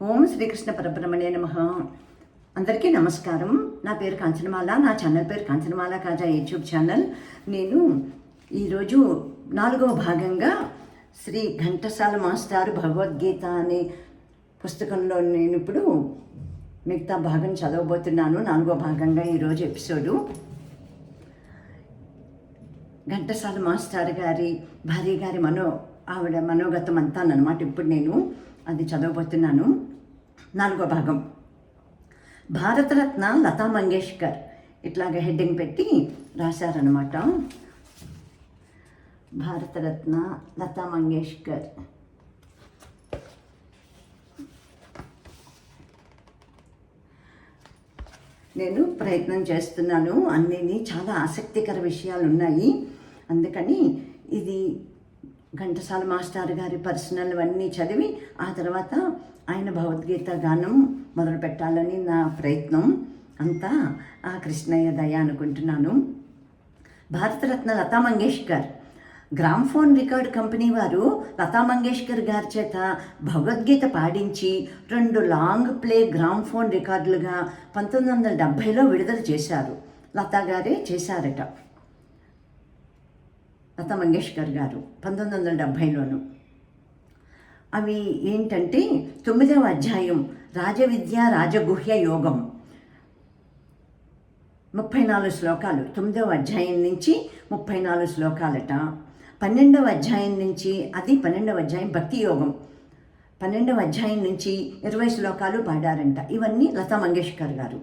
ఓం శ్రీకృష్ణ పరబ్రహ్మణ్య నమ. అందరికీ నమస్కారం. నా పేరు కాంచనమాల నా ఛానల్ పేరు కాంచనమాల కాజా యూట్యూబ్ ఛానల్. నేను ఈరోజు నాలుగవ భాగంగా శ్రీ ఘంటసాల మాస్టారు భగవద్గీత అనే పుస్తకంలో నేను ఇప్పుడు మిగతా భాగం చదవబోతున్నాను. నాలుగో భాగంగా ఈరోజు ఎపిసోడు. ఘంటసాల మాస్టర్ గారి భార్య గారి మనో ఆవిడ మనోగతం అంతానమాట ఇప్పుడు నేను అది చదవబోతున్నాను. నాలుగో భాగం. భారతరత్న లతా మంగేష్కర్. ఇట్లాగ హెడ్డింగ్ పెట్టి రాశారనమాట భారతరత్న లతా మంగేష్కర్. నేను ప్రయత్నం చేస్తున్నాను. అన్నీ చాలా ఆసక్తికర విషయాలు ఉన్నాయి అందుకని ఇది ఘంటసాల మాస్టర్ గారి పర్సనల్ అన్నీ చదివి ఆ తర్వాత ఆయన భగవద్గీత గానం మొదలు పెట్టాలని నా ప్రయత్నం. అంతా ఆ కృష్ణయ్య దయ అనుకుంటున్నాను. Bharat Ratna Lata Mangeshkar. Gramophone record company వారు లతా మంగేష్కర్ గారి చేత భగవద్గీత పాడించి రెండు లాంగ్ ప్లే గ్రామ్ఫోన్ రికార్డులుగా పంతొమ్మిది వందల డెబ్భైలో విడుదల చేశారు. లతా గారే చేశారట. లతా మంగేష్కర్ గారు పంతొమ్మిది వందల డెబ్భైలోను. అవి ఏంటంటే తొమ్మిదవ అధ్యాయం రాజవిద్య రాజగుహ్య యోగం. ముప్పై నాలుగు శ్లోకాలు. తొమ్మిదవ అధ్యాయం నుంచి ముప్పై నాలుగు శ్లోకాలట. పన్నెండవ అధ్యాయం నుంచి అది పన్నెండవ అధ్యాయం భక్తి యోగం. పన్నెండవ అధ్యాయం నుంచి ఇరవై శ్లోకాలు పాడారంట. ఇవన్నీ లతా మంగేష్కర్ గారు.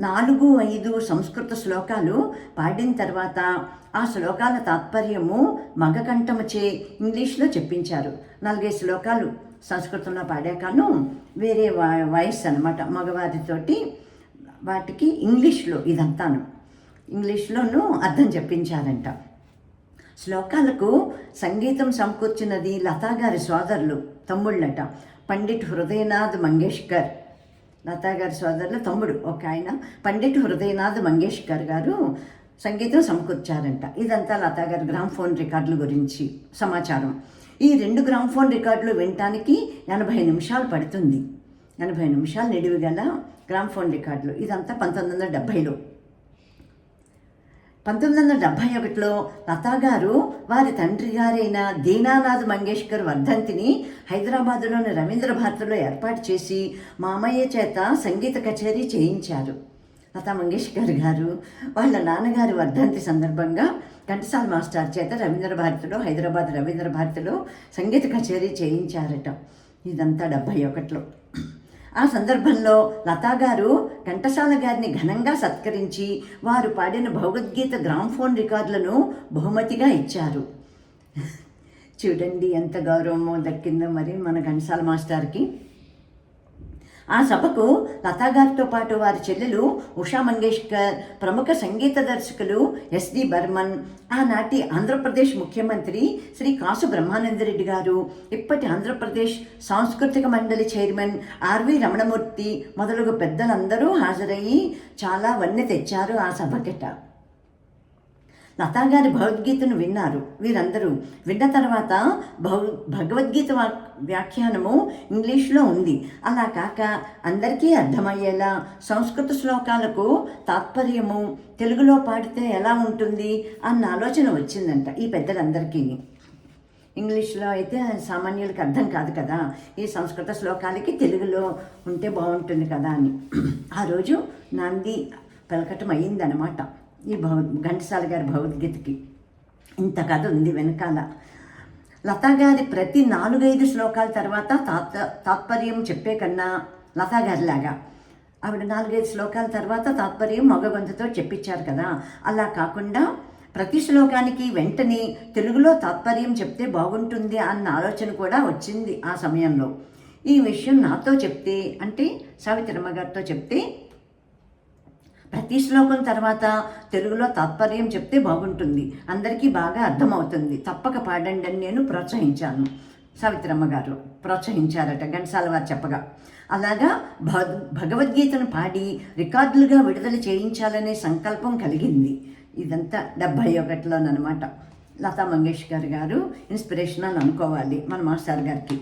నాలుగు ఐదు సంస్కృత శ్లోకాలు పాడిన తర్వాత ఆ శ్లోకాల తాత్పర్యము మగకంఠముచే ఇంగ్లీష్లో చెప్పించారు. నాలుగైదు శ్లోకాలు సంస్కృతంలో పాడాకను వేరే వా వాయిస్ అనమాట మగవారితోటి వాటికి ఇంగ్లీష్లో ఇదంతాను. ఇంగ్లీష్లోనూ అర్థం చెప్పించారంట. శ్లోకాలకు సంగీతం సమకూర్చినది లతా గారి సోదరులు తమ్ముళ్ళట. పండిట్ హృదయనాథ్ మంగేష్కర్. లతా గారి సోదరులు తమ్ముడు ఒక ఆయన. పండిట్ హృదయనాథ్ మంగేష్కర్ గారు సంగీతం సమకూర్చారంట. ఇదంతా లతా గారి గ్రామ్ఫోన్ రికార్డుల గురించి సమాచారం. ఈ రెండు గ్రామ్ఫోన్ రికార్డులు వినటానికి ఎనభై నిమిషాలు పడుతుంది. ఎనభై నిమిషాలు నిడివి గల గ్రామ్ఫోన్ రికార్డులు. ఇదంతా పంతొమ్మిది వందల డెబ్భైలో. పంతొమ్మిది వందల డెబ్భై ఒకటిలో లతా గారు వారి తండ్రి గారైన దీనానాథ్ మంగేష్కర్ వర్ధంతిని హైదరాబాదులోని రవీంద్ర భారతిలో ఏర్పాటు చేసి మామయ్య చేత సంగీత కచేరీ చేయించారు. లతా మంగేష్కర్ గారు వాళ్ళ నాన్నగారి వర్ధంతి సందర్భంగా ఘంటసాల మాస్టర్ చేత రవీంద్ర భారతిలో హైదరాబాద్ రవీంద్ర భారతిలో సంగీత కచేరీ చేయించారట. ఇదంతా డెబ్భై ఒకటిలో. ఆ సందర్భంలో లతా గారు ఘంటసాల గారిని ఘనంగా సత్కరించి వారు పాడిన భగవద్గీత గ్రామ్ఫోన్ రికార్డులను బహుమతిగా ఇచ్చారు. చూడండి ఎంత గౌరవమో దక్కిందో మరి మన ఘంటసాల మాస్టర్కి. ఆ సభకు లతాగారితో పాటు వారి చెల్లెలు ఉషా మంగేష్కర్ ప్రముఖ సంగీత దర్శకులు ఎస్డి బర్మన్ ఆనాటి ఆంధ్రప్రదేశ్ ముఖ్యమంత్రి శ్రీ కాసు బ్రహ్మానందరెడ్డి గారు ఇప్పటి ఆంధ్రప్రదేశ్ సాంస్కృతిక మండలి చైర్మన్ ఆర్వి రమణమూర్తి మొదలగు పెద్దలందరూ హాజరయ్యి చాలా వన్నె తెచ్చారు ఆ సభకిట లతాగారి భగవద్గీతను విన్నారు. వీరందరూ విన్న తర్వాత భగ భగవద్గీత వా వ్యాఖ్యానము ఇంగ్లీష్లో ఉంది. అలా కాక అందరికీ అర్థమయ్యేలా సంస్కృత శ్లోకాలకు తాత్పర్యము తెలుగులో పాడితే ఎలా ఉంటుంది అన్న ఆలోచన వచ్చిందంట ఈ పెద్దలందరికీ. ఇంగ్లీష్లో అయితే సామాన్యులకు అర్థం కాదు కదా. ఈ సంస్కృత శ్లోకాలకి తెలుగులో ఉంటే బాగుంటుంది కదా అని. ఆ రోజు నాంది పలకటం అయ్యిందనమాట ఈ భగ ఘంటసాల గారి భగవద్గీతకి. ఇంత కథ ఉంది వెనకాల. లతా గారి ప్రతి నాలుగైదు శ్లోకాల తర్వాత తాత్ తాత్పర్యం చెప్పే కన్నా లతా గారిలాగా. ఆవిడ నాలుగైదు శ్లోకాల తర్వాత తాత్పర్యం మగ గొంతుతో చెప్పించారు కదా. అలా కాకుండా ప్రతి శ్లోకానికి వెంటనే తెలుగులో తాత్పర్యం చెప్తే బాగుంటుంది అన్న ఆలోచన కూడా వచ్చింది ఆ సమయంలో. ఈ విషయం నాతో చెప్తే అంటే సావిత్రమ్మ గారితో చెప్తే ప్రతి శ్లోకం తర్వాత తెలుగులో తాత్పర్యం చెప్తే బాగుంటుంది. అందరికీ బాగా అర్థమవుతుంది. తప్పక పాడండి అని నేను ప్రోత్సహించాను. సావిత్రమ్మ గారు ప్రోత్సహించారట ఘంటసాల వారు చెప్పగా. అలాగా భ భగవద్గీతను పాడి రికార్డులుగా విడుదల చేయించాలనే సంకల్పం కలిగింది. ఇదంతా డెబ్భై ఒకటిలోనమాట లతా మంగేష్కర్ గారు ఇన్స్పిరేషన్ అని అనుకోవాలి మన మాస్టర్ గారికి.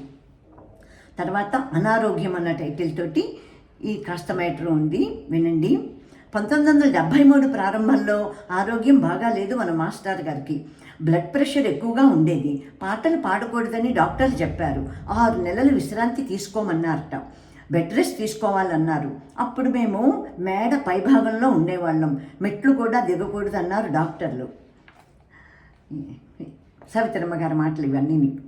తర్వాత అనారోగ్యం అన్న టైటిల్ తోటి ఈ కాస్త మ్యాటర్ ఉంది. వినండి. పంతొమ్మిది వందల డెబ్భై మూడు ప్రారంభంలో ఆరోగ్యం బాగాలేదు మన మాస్టర్ గారికి. బ్లడ్ ప్రెషర్ ఎక్కువగా ఉండేది. పాటలు పాడకూడదని డాక్టర్లు చెప్పారు. ఆరు నెలలు విశ్రాంతి తీసుకోమన్నారట. బెడ్ రెస్ట్ తీసుకోవాలన్నారు. అప్పుడు మేము మేడ పైభాగంలో ఉండేవాళ్ళం. మెట్లు కూడా దిగకూడదు అన్నారు డాక్టర్లు. సవితరమ్మ గారి మాటలు ఇవన్నీ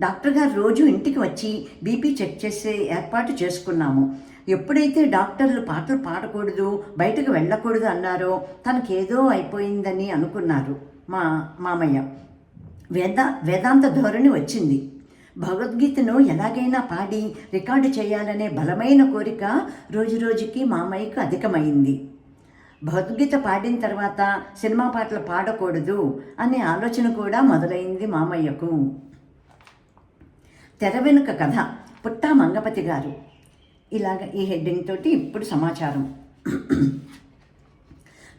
డాక్టర్ గారు రోజు ఇంటికి వచ్చి బీపీ చెక్ చేసే ఏర్పాటు చేసుకున్నాము. ఎప్పుడైతే డాక్టర్లు పాటలు పాడకూడదు బయటకు వెళ్ళకూడదు అన్నారో తనకేదో అయిపోయిందని అనుకున్నారు మా మామయ్య. వేద వేదాంత ధోరణి వచ్చింది. భగవద్గీతను ఎలాగైనా పాడి రికార్డు చేయాలనే బలమైన కోరిక రోజురోజుకి మామయ్యకు అధికమైంది. భగవద్గీత పాడిన తర్వాత సినిమా పాటలు పాడకూడదు అనే ఆలోచన కూడా మొదలైంది మామయ్యకు. తెర వెనుక కథ పుట్టా మంగపతి గారు. ఇలాగ ఈ హెడ్డింగ్ తోటి ఇప్పుడు సమాచారం.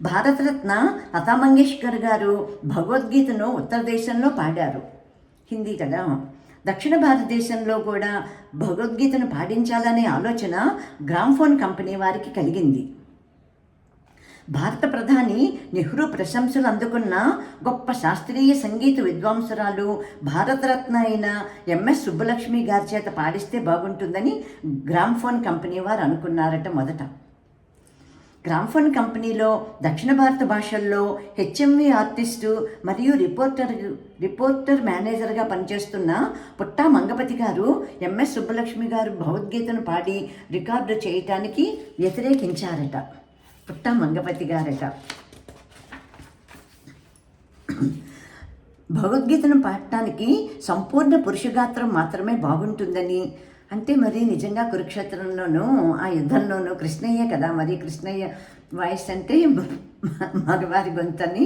భారతరత్న లతా మంగేష్కర్ గారు భగవద్గీతను ఉత్తర దేశంలో పాడారు. హిందీ కదా. దక్షిణ భారతదేశంలో కూడా భగవద్గీతను పాడించాలనే ఆలోచన గ్రామ్ఫోన్ కంపెనీ వారికి కలిగింది. భారత ప్రధాని నెహ్రూ ప్రశంసలు అందుకున్న గొప్ప శాస్త్రీయ సంగీత విద్వాంసురాలు భారతరత్న అయిన ఎంఎస్ సుబ్బలక్ష్మి గారి చేత పాడిస్తే బాగుంటుందని గ్రామ్ఫోన్ కంపెనీ వారు అనుకున్నారట మొదట. గ్రామ్ఫోన్ కంపెనీలో దక్షిణ భారత భాషల్లో హెచ్ఎంవి ఆర్టిస్టు మరియు రిపోర్టర్ రిపోర్టర్ మేనేజర్గా పనిచేస్తున్న పుట్టా మంగపతి గారు ఎంఎస్ సుబ్బలక్ష్మి గారు భగవద్గీతను పాడి రికార్డు చేయటానికి వ్యతిరేకించారట. పుట్ట మంగపతి గారట. భగవద్గీతను పాడటానికి సంపూర్ణ పురుషగాత్రం మాత్రమే బాగుంటుందని. అంటే మరి నిజంగా కురుక్షేత్రంలోనూ ఆ యుద్ధంలోనూ కృష్ణయ్య కదా మరి కృష్ణయ్య వాయిస్ అంటే మగవారి గొంతని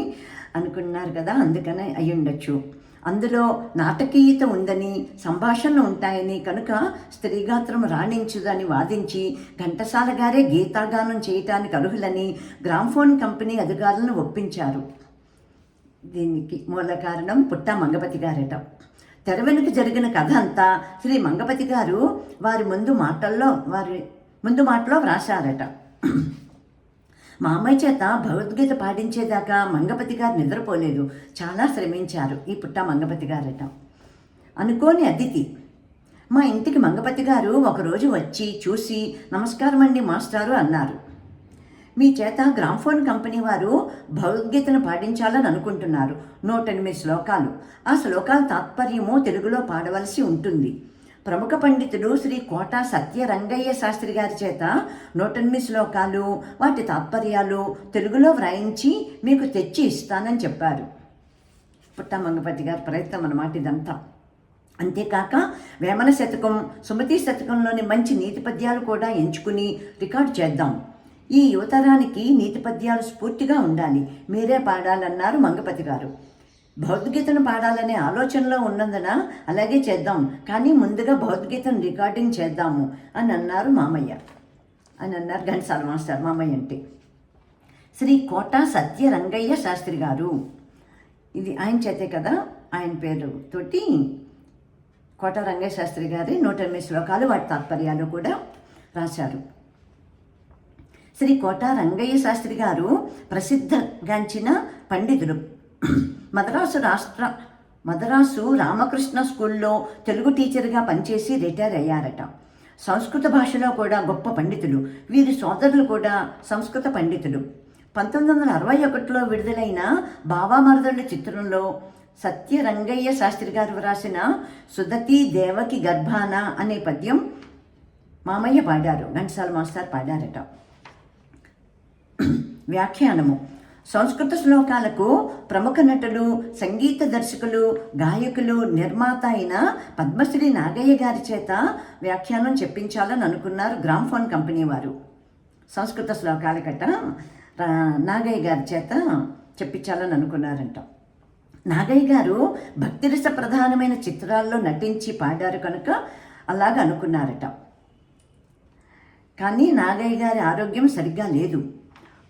అనుకున్నారు కదా అందుకనే అయ్యుండొచ్చు. ఉండొచ్చు అందులో నాటకీయత ఉందని సంభాషణలు ఉంటాయని కనుక స్త్రీగాత్రం రాణించుదని వాదించి ఘంటసాల గారే గీతాగానం చేయటానికి అర్హులని గ్రామ్ఫోన్ కంపెనీ అధికారులను ఒప్పించారు. దీనికి మూల కారణం పుట్ట మంగపతి గారట. తెర వెనుక జరిగిన కథ అంతా శ్రీ మంగపతి గారు వారి ముందు మాటల్లో వారి ముందు మాటలో వ్రాసారట మా అమ్మాయి చేత భగవద్గీత పాటించేదాకా మంగపతి గారు నిద్రపోలేదు. చాలా శ్రమించారు ఈ పుట్ట మంగపతి గారట. అనుకోని అతిథి. మా ఇంటికి మంగపతి గారు ఒకరోజు వచ్చి చూసి నమస్కారం అండి మాస్టారు అన్నారు. మీ చేత గ్రామ్ఫోన్ కంపెనీ వారు భగవద్గీతను పాటించాలని అనుకుంటున్నారు. నూట ఎనిమిది శ్లోకాలు. ఆ శ్లోకాల తాత్పర్యము తెలుగులో పాడవలసి ఉంటుంది. ప్రముఖ పండితుడు శ్రీ కోట సత్యరంగయ్య శాస్త్రి గారి చేత నూట శ్లోకాలు వాటి తాత్పర్యాలు తెలుగులో వ్రాయించి మీకు తెచ్చి ఇస్తానని చెప్పారు. పుట్ట మంగపతి గారి ప్రయత్నం అన్నమాట ఇదంతా. అంతేకాక వేమన శతకం సుమతి శతకంలోని మంచి నీతి పద్యాలు కూడా ఎంచుకుని రికార్డు చేద్దాం. ఈ యువతరానికి నీతి పద్యాలు స్ఫూర్తిగా ఉండాలి. మీరే పాడాలన్నారు మంగపతి గారు. భగవద్గీతను పాడాలనే ఆలోచనలో ఉన్నందున అలాగే చేద్దాం. కానీ ముందుగా భగవద్గీతను రికార్డింగ్ చేద్దాము అని అన్నారు మామయ్య. అని అన్నారు ఘంటసాల మాస్టర్ మామయ్య అంటే. శ్రీ కోట సత్యరంగయ్య శాస్త్రి గారు. ఇది ఆయన చేతే కదా ఆయన పేరు తోటి కోట రంగయ్య శాస్త్రి గారి నూట ఎనిమిది శ్లోకాలు వాటి తాత్పర్యాలు కూడా రాశారు. శ్రీ కోట రంగయ్య శాస్త్రి గారు ప్రసిద్ధగాంచిన పండితుడు మద్రాసు రాష్ట్ర మద్రాసు రామకృష్ణ స్కూల్లో తెలుగు టీచర్గా పనిచేసి రిటైర్ అయ్యారట. సంస్కృత భాషలో కూడా గొప్ప పండితులు. వీరి సోదరులు కూడా సంస్కృత పండితులు. పంతొమ్మిది వందల అరవై ఒకటిలో విడుదలైన బావామరదళ్ళ చిత్రంలో సత్యరంగయ్య శాస్త్రి గారు వ్రాసిన సుదతి దేవకి గర్భాన అనే పద్యం మామయ్య పాడారు ఘంటసాల మాస్టర్ పాడారట. వ్యాఖ్యానము. సంస్కృత శ్లోకాలకు ప్రముఖ నటులు సంగీత దర్శకులు గాయకులు నిర్మాత అయిన పద్మశ్రీ నాగయ్య గారి చేత వ్యాఖ్యానం చెప్పించాలని అనుకున్నారు గ్రామ్ఫోన్ కంపెనీ వారు. సంస్కృత శ్లోకాల కట్ట నాగయ్య గారి చేత చెప్పించాలని అనుకున్నారంట. నాగయ్య గారు భక్తిరస ప్రధానమైన చిత్రాల్లో నటించి పాడారు కనుక అలాగ అనుకున్నారట. కానీ నాగయ్య గారి ఆరోగ్యం సరిగ్గా లేదు.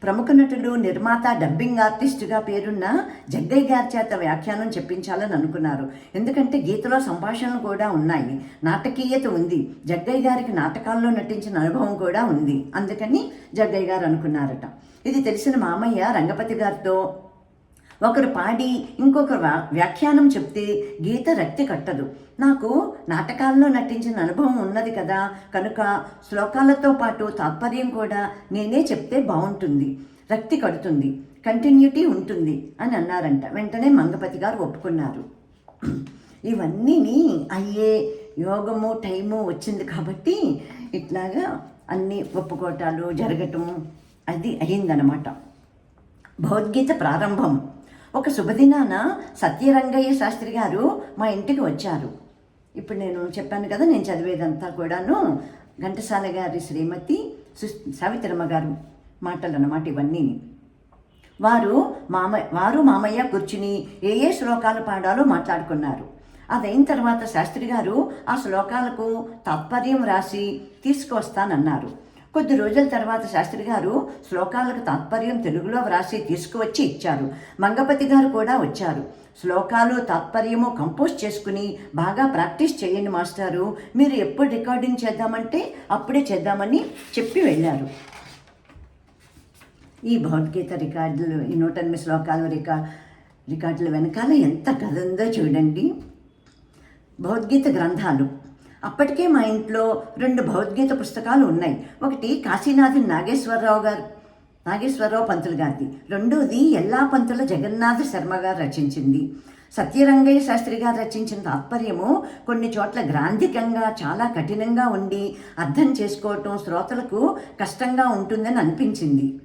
ప్రముఖ నటుడు నిర్మాత డబ్బింగ్ ఆర్టిస్టుగా పేరున్న జగ్గయ్య గారి చేత వ్యాఖ్యానం చెప్పించాలని అనుకున్నారు. ఎందుకంటే గీతలో సంభాషణలు కూడా ఉన్నాయి. నాటకీయత ఉంది. జగ్గయ్య గారికి నాటకాల్లో నటించిన అనుభవం కూడా ఉంది. అందుకని జగ్గయ్య గారు అనుకున్నారట. ఇది తెలిసిన మామయ్య రంగపతి గారితో ఒకరు పాడి ఇంకొకరు వ్యా- వ్యాఖ్యానం చెప్తే గీత రక్తి కట్టదు. నాకు నాటకాల్లో నటించిన అనుభవం ఉన్నది కదా. కనుక శ్లోకాలతో పాటు తాత్పర్యం కూడా నేనే చెప్తే బాగుంటుంది రక్తి కడుతుంది. కంటిన్యూటీ ఉంటుంది అని అన్నారంట. వెంటనే మంగపతి గారు ఒప్పుకున్నారు. ఇవన్నీని అయ్యే యోగము టైము వచ్చింది కాబట్టి ఇట్లాగా అన్నీ ఒప్పుకోటాలు జరగటం అది అయ్యిందనమాట భగవద్గీత ప్రారంభం. ఒక శుభదినాన సత్యరంగయ్య శాస్త్రి గారు మా ఇంటికి వచ్చారు. ఇప్పుడు నేను చెప్పాను కదా నేను చదివేదంతా కూడాను ఘంటసాల గారి శ్రీమతి సు సావిత్రమ్మ గారు మాటలు అన్నమాట ఇవన్నీ. వారు మామ వారు మామయ్య కూర్చుని ఏ ఏ శ్లోకాలు పాడాలో మాట్లాడుకున్నారు. అదైన తర్వాత శాస్త్రి గారు ఆ శ్లోకాలకు తాత్పర్యం రాసి తీసుకువస్తానన్నారు. కొద్ది రోజుల తర్వాత శాస్త్రి గారు శ్లోకాలకు తాత్పర్యం తెలుగులో వ్రాసి తీసుకువచ్చి ఇచ్చారు. మంగపతి గారు కూడా వచ్చారు. శ్లోకాలు తాత్పర్యము కంపోజ్ చేసుకుని బాగా ప్రాక్టీస్ చేయండి మాస్టారు. మీరు ఎప్పుడు రికార్డింగ్ చేద్దామంటే అప్పుడే చేద్దామని చెప్పి వెళ్ళారు. ఈ భగవద్గీత రికార్డులు ఈ నూట ఎనిమిది శ్లోకాలు రికా రికార్డుల వెనకాల ఎంత కథ ఉందో చూడండి. భగవద్గీత గ్రంథాలు. అప్పటికే మా ఇంట్లో రెండు భగవద్గీత పుస్తకాలు ఉన్నాయి. ఒకటి కాశీనాథ్ నాగేశ్వరరావు గారు నాగేశ్వరరావు పంతులు గారిది. రెండోది ఎల్లా పంతుల జగన్నాథ శర్మ గారు రచించింది. సత్యరంగయ్య శాస్త్రి గారు రచించిన తాత్పర్యము కొన్ని చోట్ల గ్రాంధికంగా చాలా కఠినంగా ఉండి అర్థం చేసుకోవటం శ్రోతలకు కష్టంగా ఉంటుందని అనిపించింది.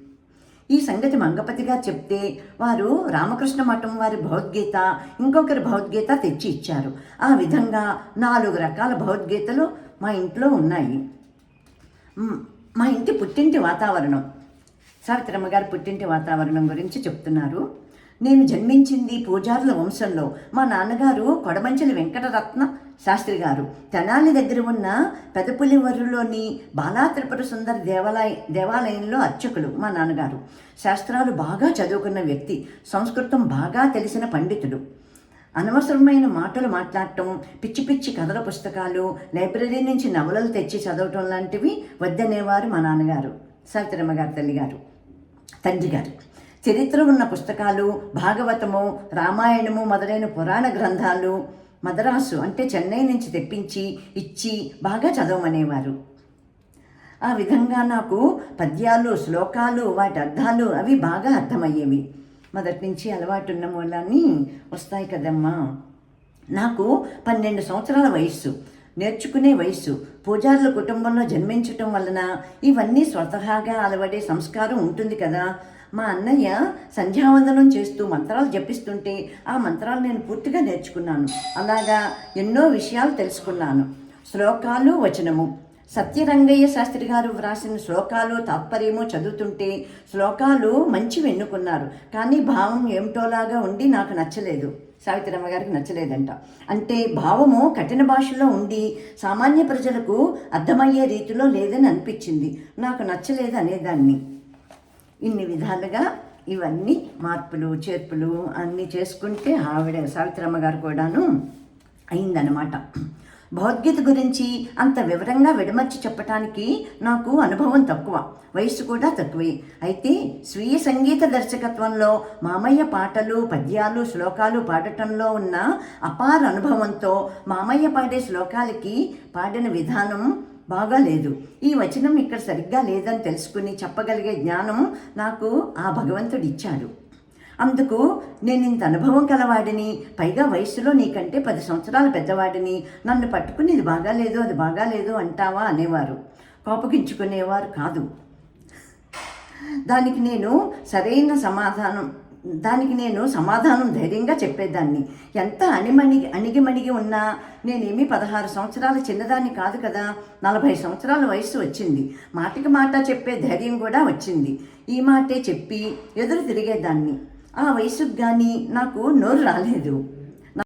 ఈ సంగతి మంగపతిగా చెప్తే వారు రామకృష్ణ మఠం వారి భగవద్గీత ఇంకొకరి భగవద్గీత తెచ్చి ఇచ్చారు. ఆ విధంగా నాలుగు రకాల భగవద్గీతలు మా ఇంట్లో ఉన్నాయి. మా ఇంటి పుట్టింటి వాతావరణం. సావిత్రమ్మ గారి పుట్టింటి వాతావరణం గురించి చెప్తున్నారు. నేను జన్మించింది పూజారుల వంశంలో మా నాన్నగారు కొడమంచిలి వెంకటరత్న శాస్త్రి గారు తెనాలి దగ్గర ఉన్న పెదపులివర్రులోని బాలాత్రిపుర సుందర దేవాలయ దేవాలయంలో అర్చకులు మా నాన్నగారు. శాస్త్రాలు బాగా చదువుకున్న వ్యక్తి సంస్కృతం బాగా తెలిసిన పండితుడు. అనవసరమైన మాటలు మాట్లాడటం పిచ్చి పిచ్చి కథల పుస్తకాలు లైబ్రరీ నుంచి నవలలు తెచ్చి చదవటం లాంటివి వద్దనేవారు మా నాన్నగారు సావిత్రమ్మ గారు తండ్రి గారు. చరిత్ర ఉన్న పుస్తకాలు భాగవతము రామాయణము మొదలైన పురాణ గ్రంథాలు మద్రాసు అంటే చెన్నై నుంచి తెప్పించి ఇచ్చి బాగా చదవమనేవారు. ఆ విధంగా నాకు పద్యాలు శ్లోకాలు వాటి అర్థాలు అవి బాగా అర్థమయ్యేవి. మొదటి నుంచి అలవాటు ఉన్న మూలాన్ని వస్తాయి కదమ్మా. నాకు పన్నెండు సంవత్సరాల వయస్సు నేర్చుకునే వయస్సు పూజారుల కుటుంబంలో జన్మించటం వలన ఇవన్నీ స్వతహాగా అలవడే సంస్కారం ఉంటుంది కదా. మా అన్నయ్య సంధ్యావందనం చేస్తూ మంత్రాలు జపిస్తుంటే ఆ మంత్రాలు నేను పూర్తిగా నేర్చుకున్నాను. అలాగా ఎన్నో విషయాలు తెలుసుకున్నాను. శ్లోకాలు వచనము. సత్యరంగయ్య శాస్త్రి గారు వ్రాసిన శ్లోకాలు తాత్పర్యము చదువుతుంటే శ్లోకాలు మంచి ఎన్నుకున్నారు కానీ భావం ఏమిటోలాగా ఉండి నాకు నచ్చలేదు. సావిత్రమ్మ గారికి నచ్చలేదంట. అంటే భావము కఠిన భాషలో ఉండి సామాన్య ప్రజలకు అర్థమయ్యే రీతిలో లేదని అనిపించింది. నాకు నచ్చలేదు అనేదాన్ని. ఇన్ని విధాలుగా ఇవన్నీ మార్పులు చేర్పులు అన్నీ చేసుకుంటే ఆవిడ సావిత్రమ్మ గారు కూడాను అయిందనమాట భగవద్గీత గురించి అంత వివరంగా విడమర్చి చెప్పటానికి నాకు అనుభవం తక్కువ వయస్సు కూడా తక్కువే. అయితే స్వీయ సంగీత దర్శకత్వంలో మామయ్య పాటలు పద్యాలు శ్లోకాలు పాడటంలో ఉన్న అపార అనుభవంతో మామయ్య పాడే శ్లోకాలకి పాడిన విధానం బాగాలేదు ఈ వచనం ఇక్కడ సరిగ్గా లేదని తెలుసుకుని చెప్పగలిగే జ్ఞానం నాకు ఆ భగవంతుడు ఇచ్చాడు. అందుకు నేను ఇంత అనుభవం కలవాడిని పైగా వయసులో నీకంటే పది సంవత్సరాల పెద్దవాడిని నన్ను పట్టుకుని ఇది బాగాలేదు అది బాగాలేదు అంటావా అనేవారు. కోపగించుకునేవారు కాదు. దానికి నేను సరైన సమాధానం దానికి నేను సమాధానం ధైర్యంగా చెప్పేదాన్ని. ఎంత అణిమణిగి అణిగిమణిగి ఉన్నా నేనేమి పదహారు సంవత్సరాల చిన్నదాన్ని కాదు కదా నలభై సంవత్సరాల వయసు వచ్చింది. మాటకి మాట చెప్పే ధైర్యం కూడా వచ్చింది. ఈ మాటే చెప్పి ఎదురు తిరిగేదాన్ని. ఆ వయసుకు కానీ నాకు నోరు రాలేదు.